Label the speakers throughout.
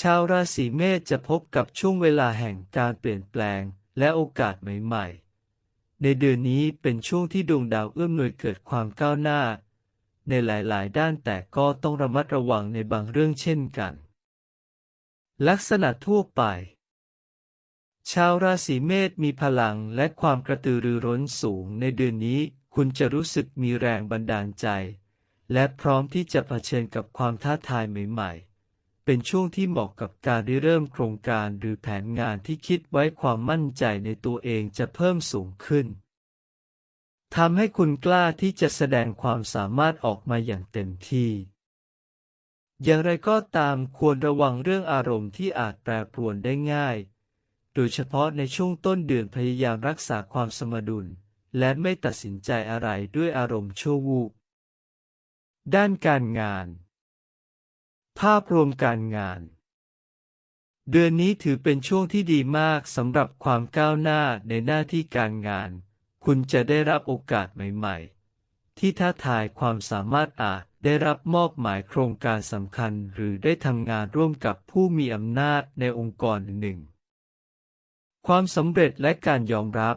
Speaker 1: ชาวราศีเมษจะพบกับช่วงเวลาแห่งการเปลี่ยนแปลงและโอกาสใหม่ๆ ในเดือนนี้เป็นช่วงที่ดวงดาวเอื้อมหน่วยเกิดความก้าวหน้า ในหลายๆ ด้านแต่ก็ต้องระมัดระวังในบางเรื่องเช่นกัน ลักษณะทั่วไป ชาวราศีเมษมีพลังและความกระตือรือร้นสูงในเดือนนี้คุณจะรู้สึกมีแรงบันดาลใจ และพร้อมที่จะเผชิญกับความท้าทายใหม่ๆ เป็นช่วงที่เหมาะกับการริเริ่มโครงการหรือแผนงานที่คิดไว้ความมั่นใจในตัวเองจะเพิ่มสูงขึ้นทำให้คุณกล้าที่จะแสดงความสามารถออกมาอย่างเต็มที่ อย่างไรก็ตามควรระวังเรื่องอารมณ์ที่อาจแปรปรวนได้ง่าย โดยเฉพาะในช่วงต้นเดือนพยายามรักษาความสมดุล และไม่ตัดสินใจอะไรด้วยอารมณ์ชั่ววูบ ด้านการงาน ภาพรวมการงาน เดือนนี้ถือเป็นช่วงที่ดีมากสำหรับความก้าวหน้าในหน้าที่การงาน คุณจะได้รับโอกาสใหม่ ๆ ที่ท้าทายความสามารถอาจได้รับมอบหมายโครงการสำคัญหรือได้ทำงานร่วมกับผู้มีอำนาจในองค์กรหนึ่ง ความสำเร็จและการยอมรับ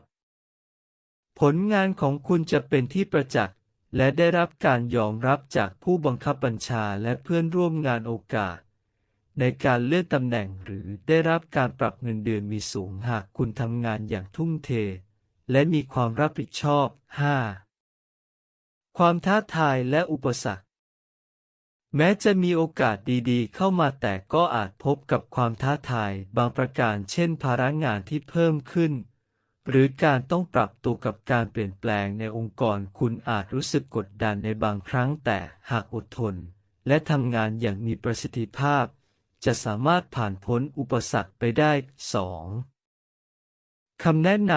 Speaker 1: ผลงานของคุณจะเป็นที่ประจักษ์ และได้รับการยอมรับจากผู้บังคับบัญชาและเพื่อนร่วมงานโอกาส ในการเลื่อนตำแหน่งหรือได้รับการปรับเงินเดือนมีสูงหากคุณทำงานอย่างทุ่มเท และมีความรับผิดชอบ 5. ความท้าทายและอุปสรรค แม้จะมีโอกาสดีๆ เข้ามาแต่ก็อาจพบกับความท้าทายบางประการเช่นภาระงานที่เพิ่มขึ้น หรือการต้องปรับตัวกับการเปลี่ยนแปลงในองค์กรคุณอาจรู้สึกกดดันในบางครั้งแต่หากอดทน และทำงานอย่างมีประสิทธิภาพ จะสามารถผ่านพ้นอุปสรรคไปได้ 2. คำแนะน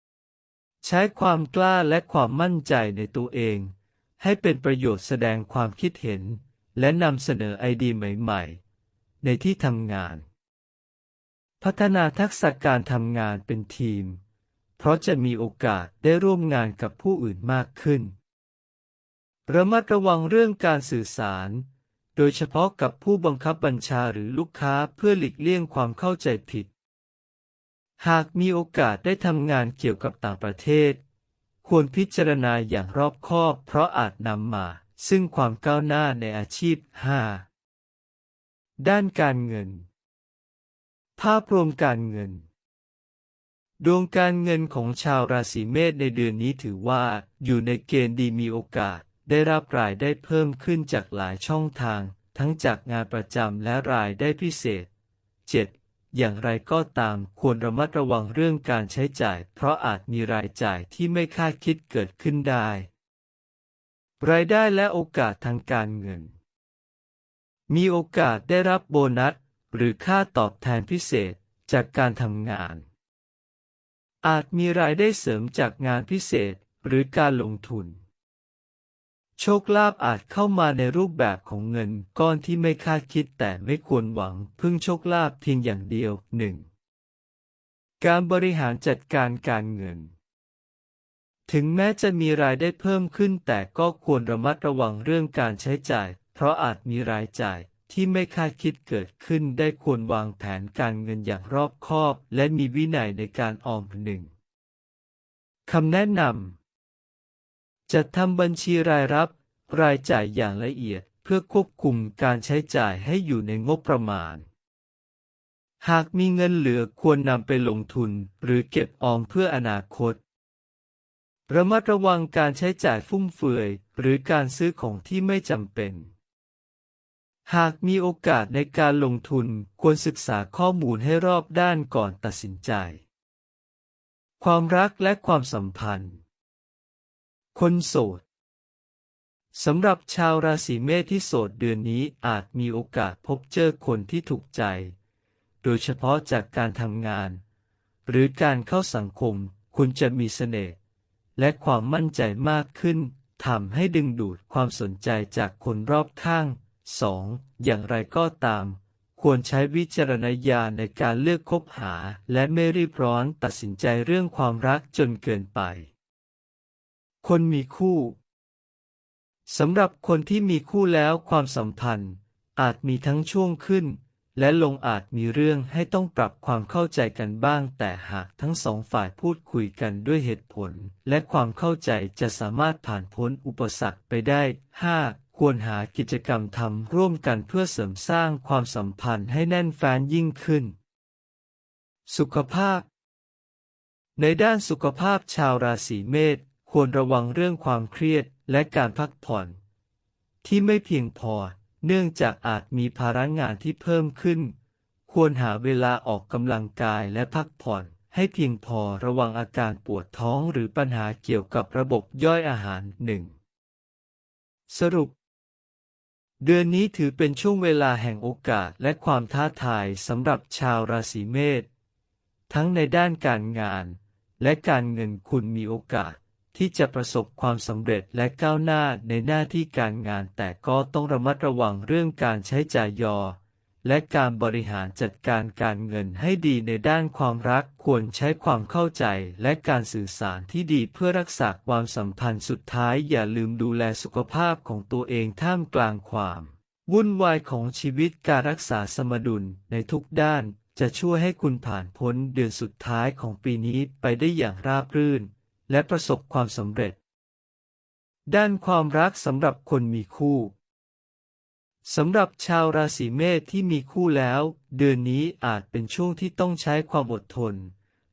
Speaker 1: ำใช้ความกล้าและความมั่นใจในตัวเอง ให้เป็นประโยชน์แสดงความคิดเห็น และนำเสนอไอเดียใหม่ ๆ ในที่ทำงาน พัฒนาทักษะการทำงานเป็นทีม เพราะจะมีโอกาสได้ร่วมงานกับผู้อื่นมากขึ้น ระมัดระวังเรื่องการสื่อสาร โดยเฉพาะกับผู้บังคับบัญชาหรือลูกค้าเพื่อหลีกเลี่ยงความเข้าใจผิด หากมีโอกาสได้ทำงานเกี่ยวกับต่างประเทศ ควรพิจารณาอย่างรอบคอบเพราะอาจนำมาซึ่งความก้าวหน้าในอาชีพ 5. ด้านการเงิน ภาพรวมการเงิน ดวงการเงินของชาวราศีเมษในเดือนนี้ถือว่า อยู่ในเกณฑ์ดีมีโอกาส ได้รับรายได้เพิ่มขึ้นจากหลายช่องทาง ทั้งจากงานประจำและรายได้พิเศษ 7. อย่างไรก็ตามควรระมัดระวังเรื่องการใช้จ่าย เพราะอาจมีรายจ่ายที่ไม่คาดคิดเกิดขึ้นได้ รายได้และโอกาสทางการเงิน มีโอกาสได้รับโบนัส หรือค่าตอบแทนพิเศษจากการทำงาน อาจมีรายได้เสริมจากงานพิเศษหรือการลงทุน โชคลาภอาจเข้ามาในรูปแบบของเงินก้อนที่ไม่คาดคิดแต่ไม่ควรหวังพึ่งโชคลาภเพียงอย่างเดียวหนึ่งการบริหารจัดการการเงิน ถึงแม้จะมีรายได้เพิ่มขึ้นแต่ก็ควรระมัดระวังเรื่องการใช้จ่าย เพราะอาจมีรายจ่าย ที่ไม่คาดคิดเกิดขึ้นได้ควรวางแผนการเงินอย่างรอบคอบ และมีวินัยในการออมหนึ่งคำแนะนำจัดทำบัญชีรายรับ รายจ่ายอย่างละเอียดเพื่อควบคุมการใช้จ่ายให้อยู่ในงบประมาณ หากมีเงินเหลือควรนำไปลงทุนหรือเก็บออมเพื่ออนาคต ระมัดระวังการใช้จ่ายฟุ่มเฟือยหรือการซื้อของที่ไม่จำเป็น หากมีโอกาสในการลงทุนควรศึกษาข้อมูลให้รอบด้านก่อนตัดสินใจ ความรักและความสัมพันธ์ คนโสดสำหรับชาวราศีเมษที่โสดเดือนนี้อาจมีโอกาสพบเจอคนที่ถูกใจ โดยเฉพาะจากการทำงาน หรือการเข้าสังคม คุณจะมีเสน่ห์และความมั่นใจมากขึ้นทำให้ดึงดูดความสนใจจากคนรอบข้าง 2. อย่างไรก็ตาม ควรใช้วิจารณญาณในการเลือกคบหา และไม่รีบร้อนตัดสินใจเรื่องความรักจนเกินไป คนมีคู่สำหรับคนที่มีคู่แล้วความสัมพันธ์ อาจมีทั้งช่วงขึ้น และลงอาจมีเรื่องให้ต้องปรับความเข้าใจกันบ้าง แต่หากทั้งสองฝ่ายพูดคุยกันด้วยเหตุผล และความเข้าใจจะสามารถผ่านพ้นอุปสรรคไปได้ 5. ควรหากิจกรรมทำร่วมกันเพื่อเสริมสร้างความสัมพันธ์ให้แน่นแฟ้นยิ่งขึ้น สุขภาพ ในด้านสุขภาพชาวราศีเมษควรระวังเรื่องความเครียดและการพักผ่อน ที่ไม่เพียงพอ เนื่องจากอาจมีภาระงานที่เพิ่มขึ้น ควรหาเวลาออกกำลังกายและพักผ่อนให้เพียงพอระวังอาการปวดท้องหรือปัญหาเกี่ยวกับระบบย่อยอาหารหนึ่งสรุป เดือนนี้ถือเป็นช่วงเวลาแห่งโอกาสและความท้าทายสำหรับชาวราศีเมษ ทั้งในด้านการงาน และการเงินคุณมีโอกาสที่จะประสบความสำเร็จและก้าวหน้าในหน้าที่การงานแต่ก็ต้องระมัดระวังเรื่องการใช้จ่ายยอ และการบริหารจัดการการเงินให้ดีในด้านความรักควรใช้ความเข้าใจและการสื่อสารที่ดีเพื่อรักษาความสัมพันธ์สุดท้ายอย่าลืมดูแลสุขภาพของตัวเองท่ามกลางความ วุ่นวายของชีวิตการรักษาสมดุลในทุกด้านจะช่วยให้คุณผ่านพ้นเดือนสุดท้ายของปีนี้ไปได้อย่างราบรื่น และประสบความสำเร็จ ด้านความรักสำหรับคนมีคู่ สำหรับชาวราศีเมษที่มีคู่แล้ว เดือนนี้อาจเป็นช่วงที่ต้องใช้ความอดทน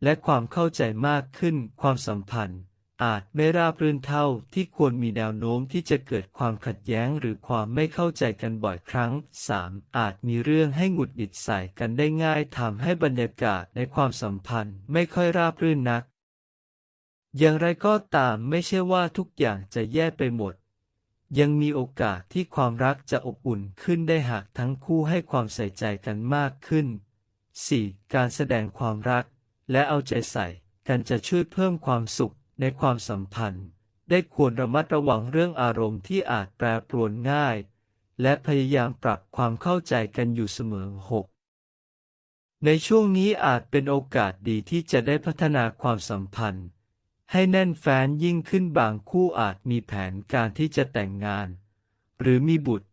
Speaker 1: และความเข้าใจมากขึ้น ความสัมพันธ์ อาจไม่ราบรื่นเท่าที่ควรมีแนวโน้มที่จะเกิดความขัดแย้งหรือความไม่เข้าใจกันบ่อยครั้ง 3. อาจมีเรื่องให้หงุดหงิดใส่กันได้ง่ายทำให้บรรยากาศในความสัมพันธ์ไม่ค่อยราบรื่นนัก อย่างไรก็ตามไม่ใช่ว่าทุกอย่างจะแย่ไปหมด ยังมีโอกาสที่ความรักจะอบอุ่นขึ้นได้หากทั้งคู่ให้ความใส่ใจกันมากขึ้น 4. การแสดงความรัก และเอาใจใส่กันจะช่วยเพิ่มความสุขในความสัมพันธ์ ได้ควรระมัดระวังเรื่องอารมณ์ที่อาจแปรปรวนง่าย และพยายามปรับความเข้าใจกันอยู่เสมอ 6. ในช่วงนี้อาจเป็นโอกาสดีที่จะได้พัฒนาความสัมพันธ์ ให้แน่นแฟ้นยิ่งขึ้นบางคู่อาจมีแผนการที่จะแต่งงาน หรือมีบุตร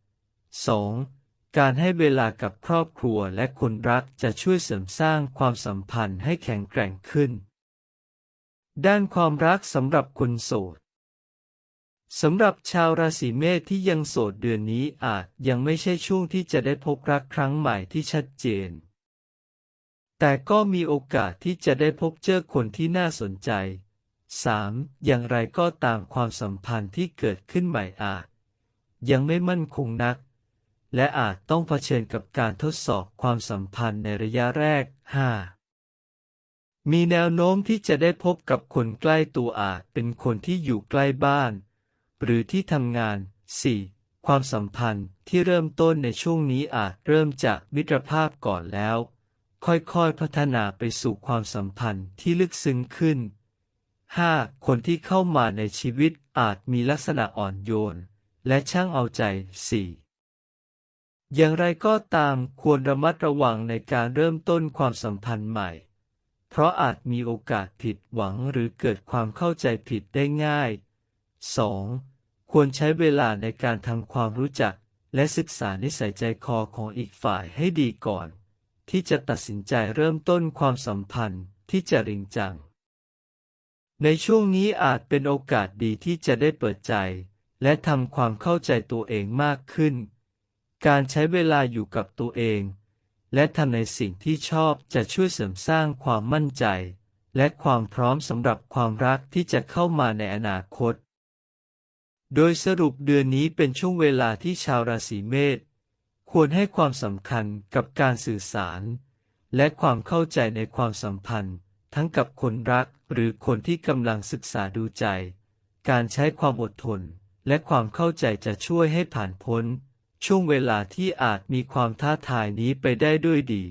Speaker 1: 2. การให้เวลากับครอบครัวและคนรักจะช่วยเสริมสร้างความสัมพันธ์ให้แข็งแกร่งขึ้น ด้านความรักสำหรับคนโสดสำหรับชาวราศีเมษที่ยังโสดเดือนนี้อาจยังไม่ใช่ช่วงที่จะได้พบรักครั้งใหม่ที่ชัดเจน แต่ก็มีโอกาสที่จะได้พบเจอคนที่น่าสนใจ 3. อย่างไรก็ตามความสัมพันธ์ที่เกิดขึ้นใหม่อาจ ยังไม่มั่นคงนัก และอาจต้องเผชิญกับการทดสอบความสัมพันธ์ในระยะแรก 5. มีแนวโน้มที่จะได้พบกับคนใกล้ตัวอาจเป็นคนที่อยู่ใกล้บ้าน หรือที่ทำงาน 4. ความสัมพันธ์ที่เริ่มต้นในช่วงนี้อาจเริ่มจากมิตรภาพก่อนแล้ว ค่อยๆพัฒนาไปสู่ความสัมพันธ์ที่ลึกซึ้งขึ้น 5. คนที่เข้ามาในชีวิตอาจมีลักษณะอ่อนโยน และช่างเอาใจ 4. อย่างไรก็ตามควรระมัดระวังในการเริ่มต้นความสัมพันธ์ใหม่ เพราะอาจมีโอกาสผิดหวังหรือเกิดความเข้าใจผิดได้ง่าย 2. ควรใช้เวลาในการทำความรู้จัก และศึกษานิสัยใจคอของอีกฝ่ายให้ดีก่อน ที่จะตัดสินใจเริ่มต้นความสัมพันธ์ที่จะริงจัง ในช่วงนี้อาจเป็นโอกาสดีที่จะได้เปิดใจ และทำความเข้าใจตัวเองมากขึ้น การใช้เวลาอยู่กับตัวเอง และทำในสิ่งที่ชอบจะช่วยเสริมสร้างความมั่นใจ และความพร้อมสำหรับความรักที่จะเข้ามาในอนาคต โดยสรุปเดือนนี้เป็นช่วงเวลาที่ชาวราศีเมษควรให้ความสำคัญกับการสื่อสาร และความเข้าใจในความสัมพันธ์ ทั้งกับคนรักหรือคนที่กำลังศึกษาดูใจ การใช้ความอดทน และความเข้าใจจะช่วยให้ผ่านพ้น ช่วงเวลาที่อาจมีความท้าทายนี้ไปได้ด้วยดี